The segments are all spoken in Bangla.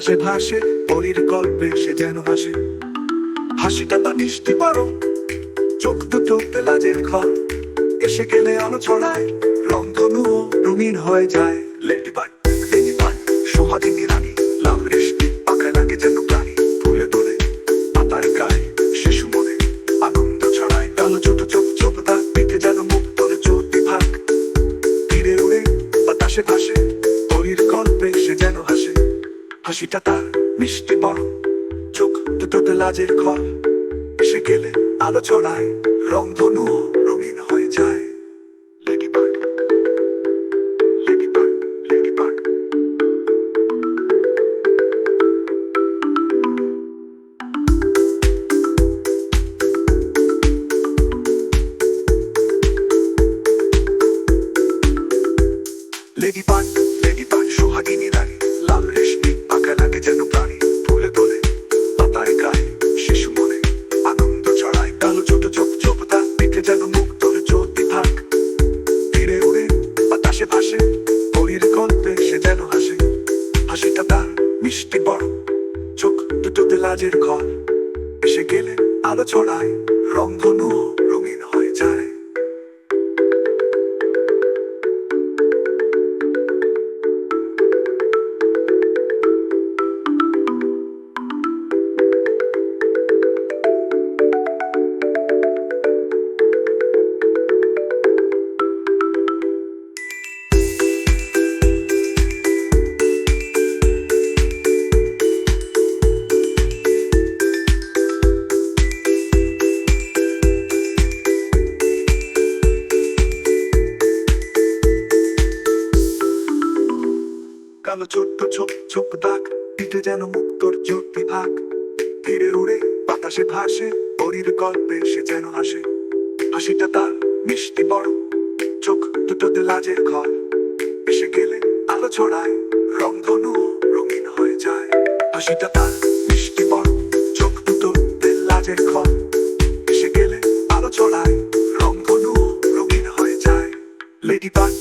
বাতাসে ভাসে, পরীর গল্পে সে যেন হাসে। হাসিটা তা মিষ্টি পারো চোখ দুটো লাজের ঘর। এসে গেলে আলো ছড়ায় রংধনু রঙিন হয়ে যায়। লেডি বার্ড লেডি বার্ড সোহাগিনী তার মিষ্টি বড় চোখ দুটোতে লাজের ঘর এসে গেলে আলো ছড়ায় লাজের ঘর। এসে গেলে আলো ছড়ায় রংধনু জ্যোতি ভাগ ধীরে উড়ে বাতাসে ভাসে, পরীর গল্পে সে যেন হাসে। হাসিটা তার মিষ্টি বড়, চোখ দুটোতে লাজের ঘর। এসে গেলে আলো ছড়ায় রংধনু রঙিন হয়ে যায়। হাসিটা তার মিষ্টি বড়, চোখ দুটোতে লাজের ঘর। এসে গেলে আলো ছড়ায় রংধনু রঙিন হয়ে যায়। লেডি বাগ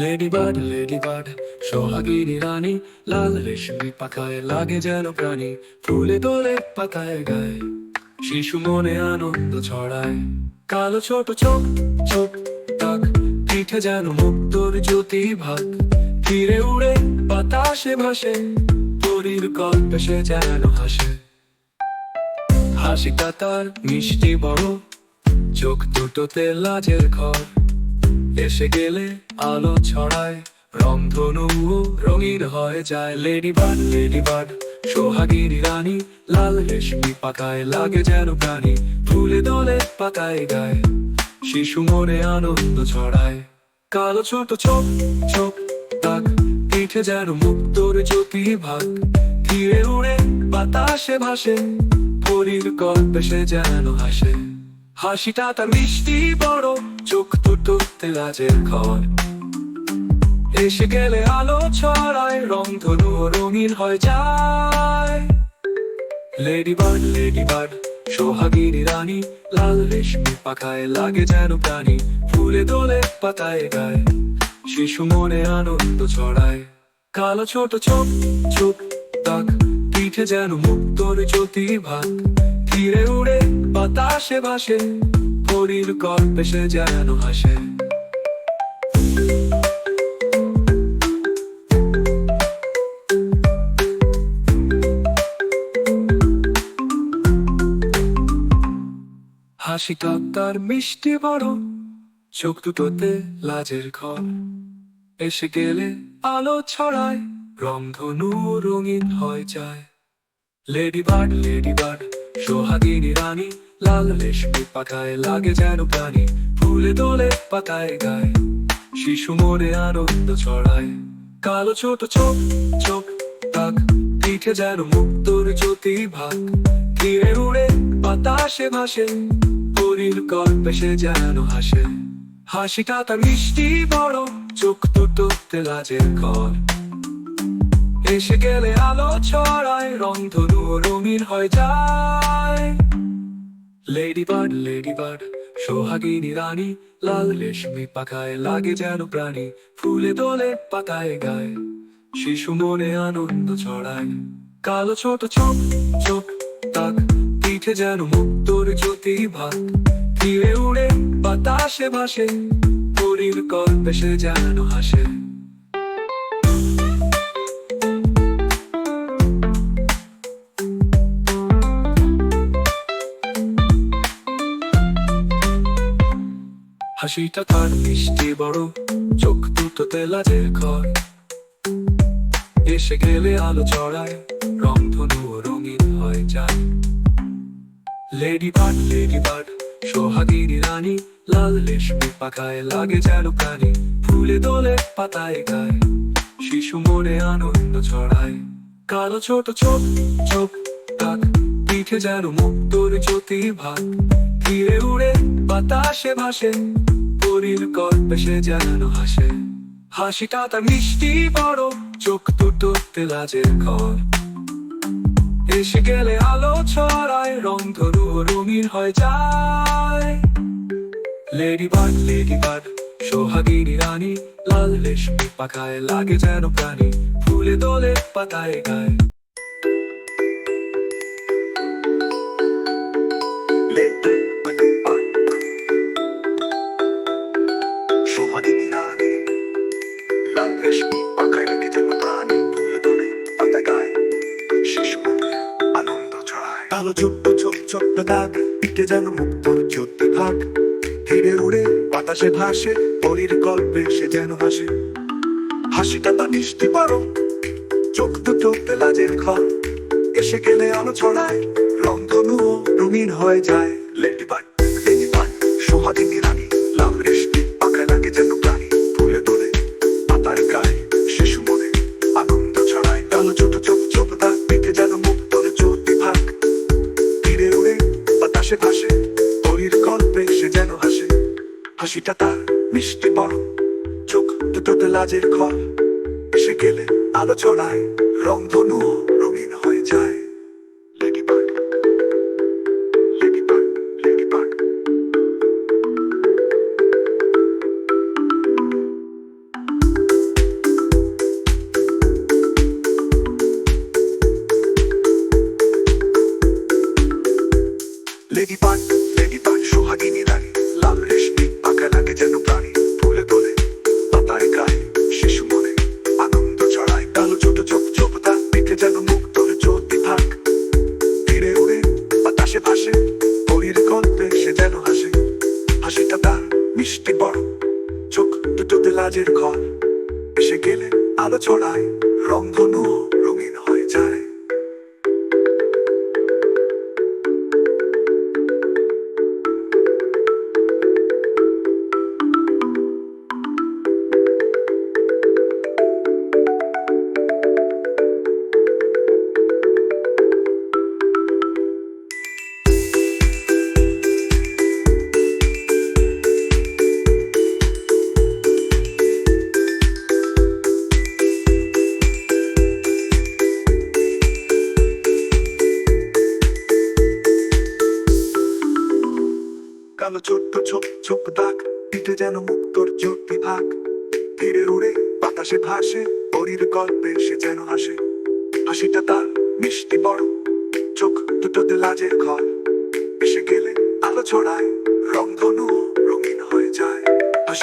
লেডি বার্ড সোহাগিনী রানী, লাল রেশমি পাখায় লাগে যেন প্রাণী, ফুলে তোলে পাতায় গায়ে। শিশু মনে আনন্দ ছড়ায়, কালো ছোট চোখ চোখ তাক পিঠে যেন মুক্তর জ্যোতি ভাগ। তীরে উড়ে বাতাসে ভাসে, পরীর গল্পে সে যেন হাসে। হাসিটা তার মিষ্টি বড়, চোখ দুটোতে লাজের ঘর। এসে গেলে আলো ছড়ায় রংধনু রঙিন হয়ে যায়। লেডি বার্ড লেডি বার্ড সোহাগিনী রানী, লাল রেশমি পাতায় লাগে যেন প্রাণী, ফুলে দোলে পাতায় গায়ে। শিশু মনে আনন্দ ছড়ায়, কালো ছোট চোখ চোখ তাক পিঠে যেন মুক্তর জ্যোতি ভাগ। ধীরে উড়ে বাতাসে ভাসে পরীর গল্পে সে যেন হাসে। হাসিটা তার মিষ্টি বড় দুটো লাজের ঘর। এসে গেলে আলো ছড়ায়, রং ধনু রঙিন হয়ে যায়। লেডি বার্ড লেডি বার্ড সোহাগিনী রানী, লাল রেশমি পাখায় লাগে যেন প্রাণী, ফুলে দোলে পাতায় গায়। শিশু মনে আনন্দ ছড়ায়, কালো ছোট চোখ চোখ তাক পিঠে যেন মুক্তর জ্যোতি ভাগ ধীরে উড়ে বাতাসে ভাসে পরীর গল্পে সে যেন হাসে হাসিটা তার মিষ্টি বড়, চোখ দুটোতে লাজের ঘর এসে গেলে আলো ছড়ায় রংধনু রঙিন হয়ে যায় লেডি বার্ড লেডি বার্ড, সোহাগিনী রানী লাল রেশমি পাখায় লাগে যেন প্রাণী, ফুলে দোলে পাতায় গায়। শিশু মনে আনন্দ ছড়ায়, কালো ছোট চোখ চোখ তাক, পিঠে যেন মুক্তর জ্যোতি ভাগ। ধীরে উড়ে বাতাসে ভাসে পরীর গল্পে সে যেন হাসে। হাসিটা তার মিষ্টি বড়, চোখ দুটো তেলাজের ঘর। এসে গেলে আলো ছড়ায় রং ধনু রঙিন হয়ে যায়। লেডি বার্ড লেডি বার্ড সোহাগিনী রানী, লাল রেশমি পাখায় লাগে যেন প্রাণী, ফুলে দোলে পাতায় গায়, শিশু মনে আনন্দ ছড়ায়, কালো ছোট চোখ চোখ তাক, পিঠে যেন মুক্তর জ্যোতি ভাগ ধীরে উড়ে বাতাসে ভাসে, পরীর কল্পে সে যেন হাসে। হাসিটা তার মিষ্টি বড়, চোখ দুটোতে লাজের ঘর। এসে গেলে আলো চড়ায় রং ধনু রঙিন হয়ে যায়। লেডি বার্ড লেডি বার্ড সোহাগিনী রানী, লাল রেশমি পাখায় লাগে যেন প্রাণী, ফুলে দোলে পাতায় গায়। শিশু মনে আনন্দ ছড়ায়, কালো ছোট চোখ চোখ তাক পিঠে যেন মুক্তর জ্যোতি ভাগ ধীরে উড়ে বাতাসে ভাসে, পরীর গল্পে সে যেন হাসে। হাসিটা তার মিষ্টি বড়, চোখ দুটো তেলাজের ঘর। এসে গেলে আলো ছড়ায়, রং ধরু রঙিন হয়ে যায়। লেডি বার্ড লেডি বার্ড, সোহাগিনী রানী, লাল রেশমি পাখায় লাগে যেন প্রাণী, ফুলে দোলে পাতায় গায়। ছোট্ট ছোট ছোট্ট দাগ। পিঠে যেন মুক্ত ছোট্ট ভাগ। ধীরে উড়ে বাতাসে ভাসে, পরীর গল্পে সে যেন হাসে। হাসিটা তা মিষ্টি পারো চোখ তো দুটো লাজের ঘর। এসে গেলে আলো ছড়ায় রংধনু রঙিন হয়ে যায়। লাজের ঘর। এসে গেলে আলো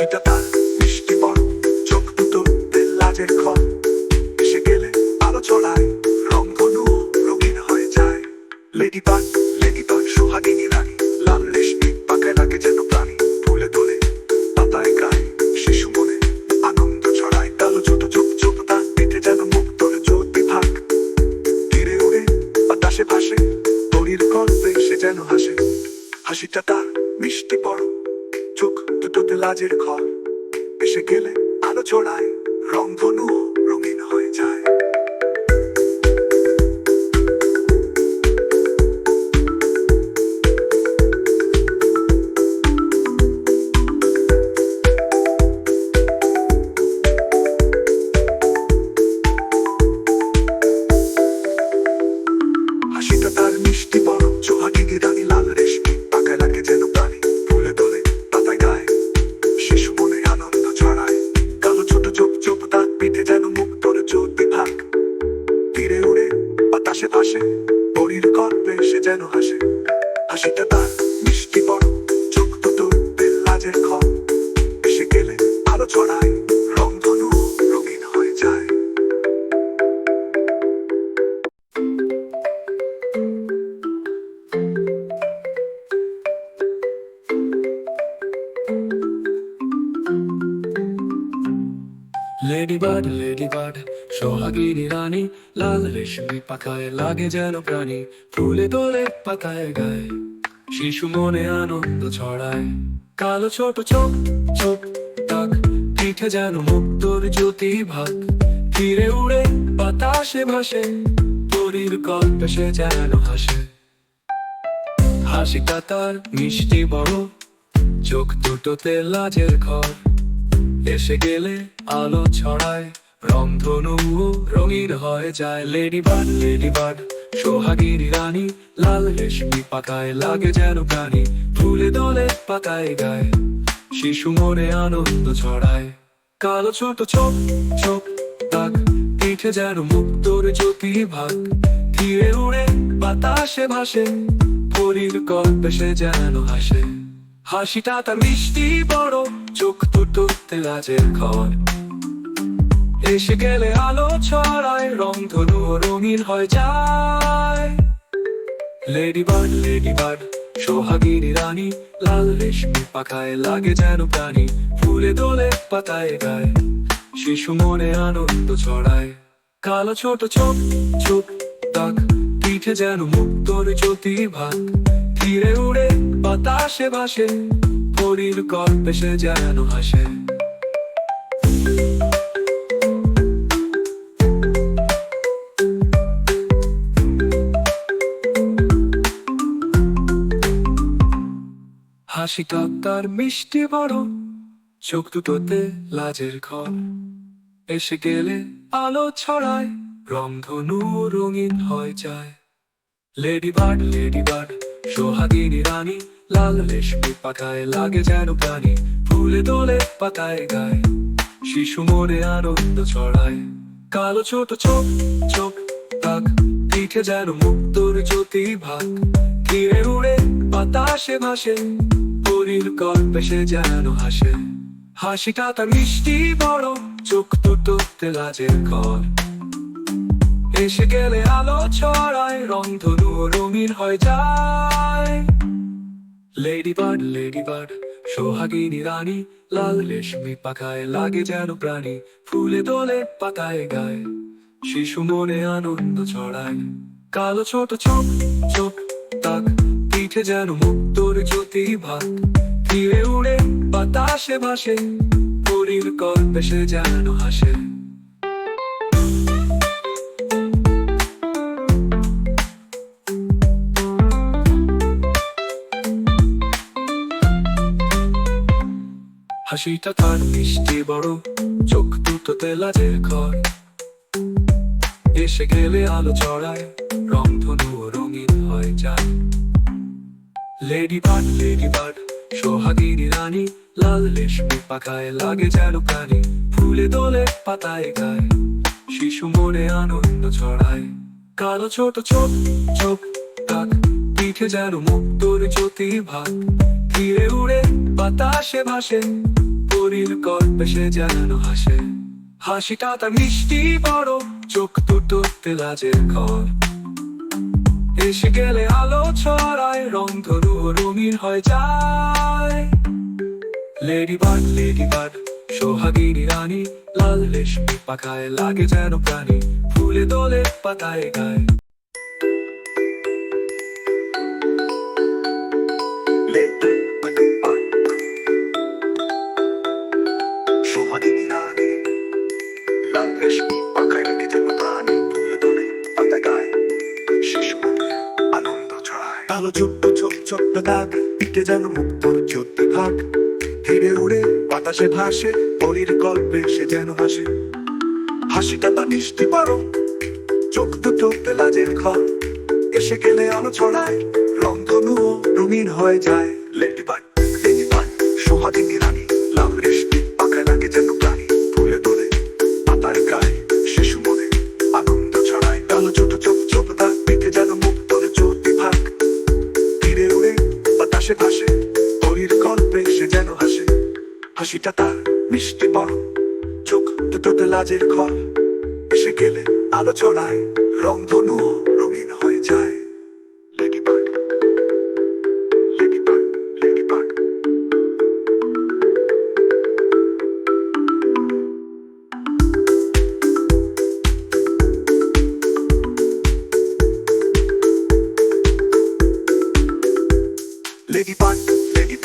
হাসিটা তার মিষ্টি বড় চোখ দুটোতে লাজের ঘর। পাখায় লাগে যেন প্রাণী। ফুলে তোলে, পাতায় গায়ে। শিশু মনে আনন্দ ছড়ায়। কালো ছোট চোখ চোখ তাক। পিঠে যেন মুক্তর জ্যোতি ভাগ ফিরে উড়ে, বাতাসে ভাসে। তরির গল্পে সে যেন হাসে। হাসিটা তার মিষ্টি বড়। চোখ দুটোতে লাজের ঘর। এসে গেলে আলো ছড়ায়। রংধনু রঙিন হয়ে যায় লেডি বার্ড লেডি বার্ড সোহাগিনী রানী, লাল রেশমি পাতায় লাগে যেন প্রাণী। ফুলে দলে পাতায় গায়ে, শিশু মনে আনন্দ ছড়ায়। কালো ছোট চোখ চোখ তাক পিঠে যেন মুক্তর জ্যোতি ভাগ। ধীরে উড়ে বাতাসে ভাসে পরীর গল্পে সে যেন হাসে। হাসিটা তার মিষ্টি বড়, চোখ দুটো তেলাজের ঘর। এসে গেলে আলো ছড়ায়, রং ধনু রঙিন হয়ে যায়। লেডি বার্ড লেডি বার্ড সোহাগিনী রানী, লাল রেশমি পাখায় লাগে যেন প্রাণী, ফুলে দোলে পাতায় গায়। শিশু মনে আনন্দ ছড়ায়, কালো ছোট চোখ চোখ তাক পিঠে যেন মুক্তর জ্যোতি ভাগ। ধীরে উড়ে বাতাসে ভাসে পরীর গল্পে সে যেন হাসে। হাসিটা তার মিষ্টি বড় চোখ দুটোতে লাজের ঘর। এসে গেলে আলো ছড়ায়, রংধনু রঙিন হয়ে যায়। লেডি বার্ড লেডি বার্ড, সোহাগিনী রানী, লাল রেশমি পাতায় লাগে যেন প্রাণী, ফুলে দোলে পাতায় গায়। শিশু মনে আনন্দ ছড়ায়, কালো ছোট চোখ চোখ তাক, পিঠে যেন মুক্তর জ্যোতি ভাগ ধীরে উড়ে বাতাসে ভাসে পরীর গল্পে সে যেন হাসে। হাসিটা তার মিষ্টি বড়, চোখ দুটো তেলাজের ঘর। এসে গেলে আলো ছড়ায়, রং ধনু রঙিন হয়ে যায়। লেডি বার্ড লেডি বার্ড সোহাগিনী রানী, লাল রেশমি পাখায় লাগে যেন প্রাণী, ফুলে দোলে পাতায় গায়ে। শিশু মনে আনন্দ ছড়ায়, কালো ছোট চোখ চোখ, তাক, পিঠে যেন মুক্তর জ্যোতি ভাগ ধীরে উড়ে বাতাসে ভাসে, পরীর গল্পে সে যেন হাসে। হাসিটা তার মিষ্টি বড়, চোখ দুটোতে লাজের ঘর। এসে গেলে আলো চড়ায় রং ধনু রঙিন হয়ে যায়। লেডি বার্ড লেডি বার্ড সোহাগিনী রানী, লাল রেশমি পাখায় লাগে যেন প্রাণী, ফুলে দোলে পাতায় গায়। শিশু মনে আনন্দ ছড়ায়, কালো ছোট চোখ চোখ তাক পিঠে যেন মুক্তর জ্যোতি ভাগ। ধীরে উড়ে বাতাসে ভাসে, পরির গল্পে সে যেন হাসে। হাসিটা তার মিষ্টি বড়, চোখ দুটো তেলাজের ঘর। এসে গেলে আলো ছড়ায়, রং ধরু রঙিন হয়ে যায়। লেডি বার্ড লেডি বার্ড সোহাগিনী রানী, লাল রেশমি পাখায় লাগে যেন প্রাণী, ফুলে দোলে পাতায় গায়। দাগ, পিঠে যেন মুক্তর জ্যোতি ভাগ ধীরে উড়ে বাতাসে ভাসে, পরীর গল্পে সে যেন হাসে। হাসিটা তা মিষ্টি পারো চোখ দুটো লাজের ঘর। এসে গেলে আলো ছড়ায় রংধনু রঙিন হয়ে যায়। লেডি বার্ড সোহাগিনী রানী। লাজের ঘর। এসে গেলে আলো ছড়ায় রং ধনু রঙিন হয়ে যায়। বার্ড লেডি বার্ড লেডি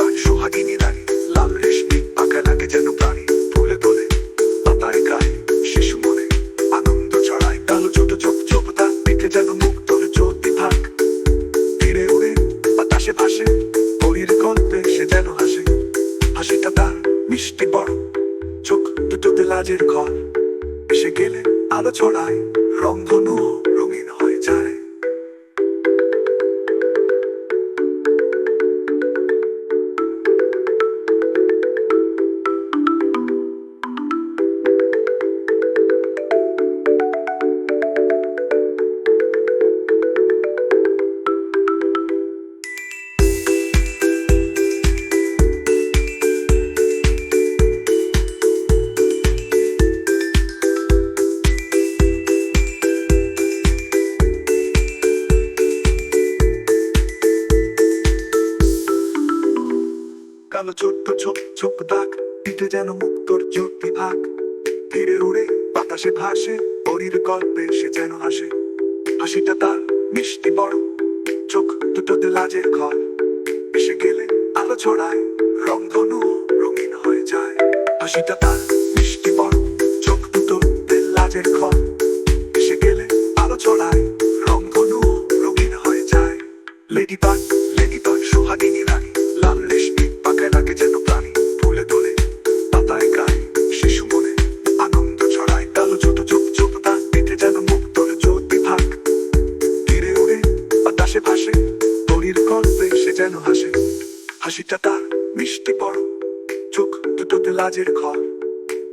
লাজের ঘর।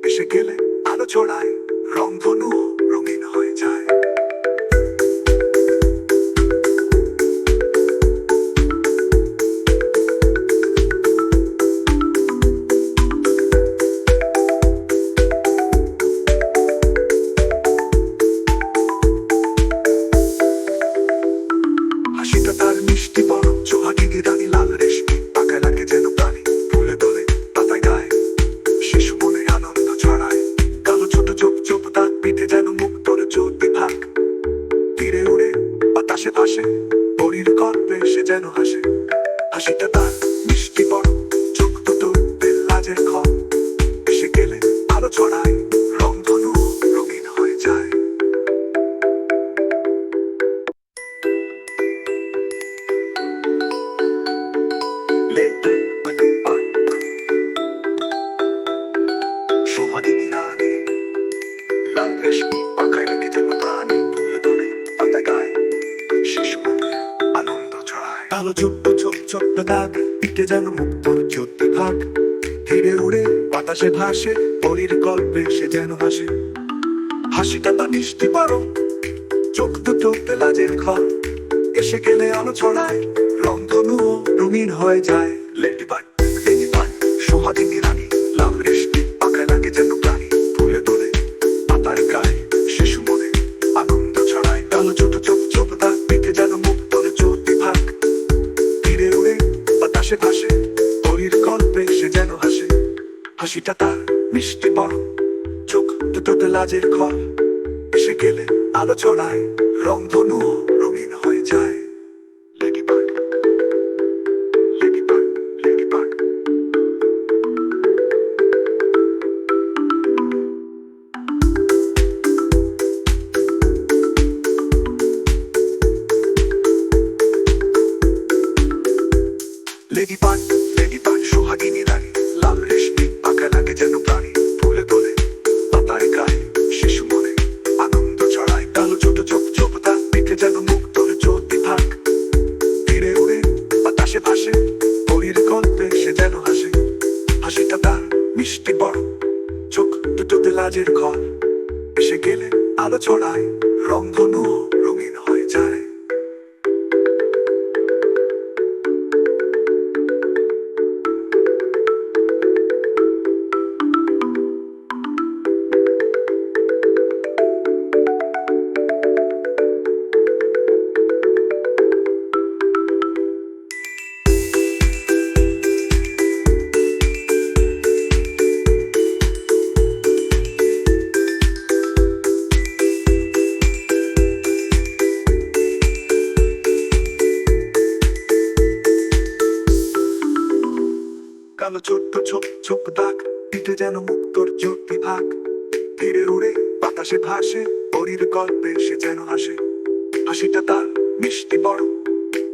এসে গেলে আলো ছড়ায় বাতাসে ভাসে পরীর গল্পে সে যেন হাসে। হাসিটা তার, মিষ্টি বড়। চোখ দুটো লাজের ঘর। এসে গেলে ভালো ছড়ায়। মিটে যেন মুক্ত চোদ্দ থাক হেরে উড়ে বাতাসে ভাসে, পরির গল্পে সে যেন হাসে। হাসিটা তা মিষ্টি পারো, চোখ তো চোখতে লাজের ঘর। এসে গেলে আলো ছড়ায় রংধনু রঙিন হয়ে যায়। লেডি বার্ড সোহাদিনী রানী। নাচের ঘর। এসে গেলে আলোচনায়। যেন মুক্তর জ্যোতি ভাগ ধীরে উড়ে বাতাসে ভাসে, পরির গল্পে সে যেন হাসে। হাসিটা তার মিষ্টি বড়,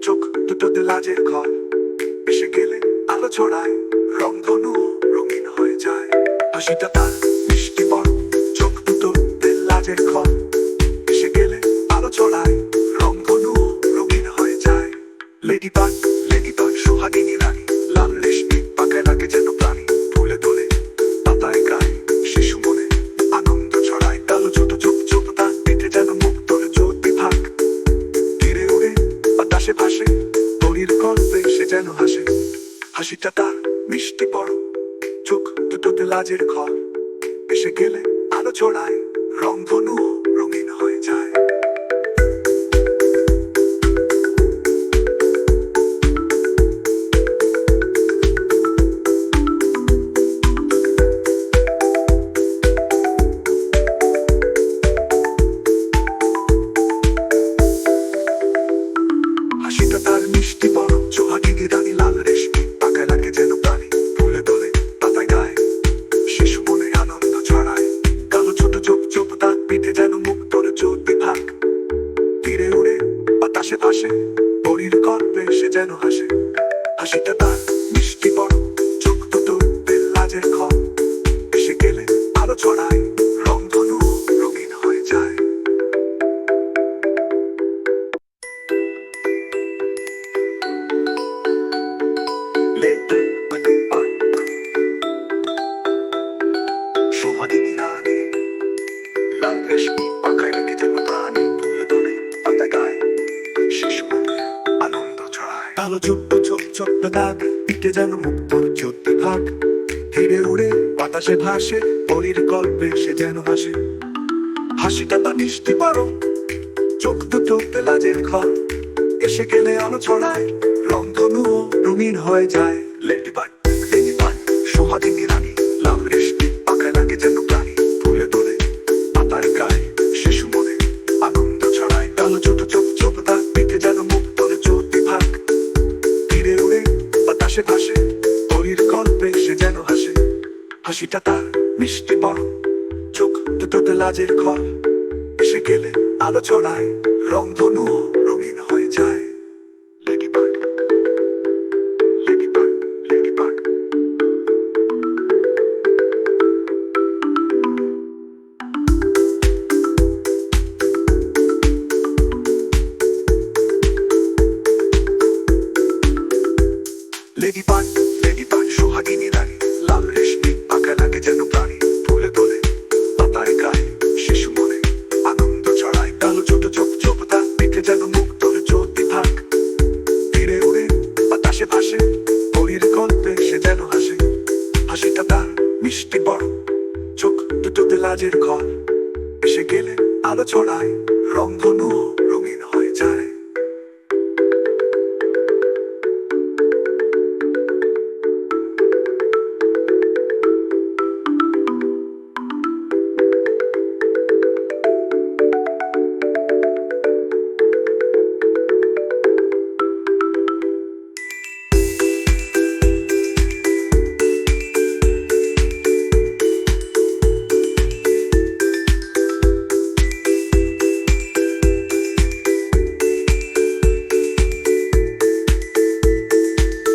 চোখ দুটোতে লাজের ঘর। এসে গেলে আলো ছড়ায় রংধনু রঙিন হয়ে যায়। হাসিটা তার যেন হাসে। হাসিটা তার মিষ্টি বড়। চোখ দুটোতে লাজের ঘর। এসে গেলে আলো ছড়ায়। রংধনু রঙিন হয়ে যায়। ভাসে ভাসে, পরির গল্পে সে যেন হাসে। হাসিটা তা মিষ্টি পারো চোখ দুটো লাজের ঘর। এসে গেলে আলো ছড়ায় রংধনু রঙিন হয়ে যায়। লেটি নাচের ঘর। এসে গেলে আলোচনায় রংধনু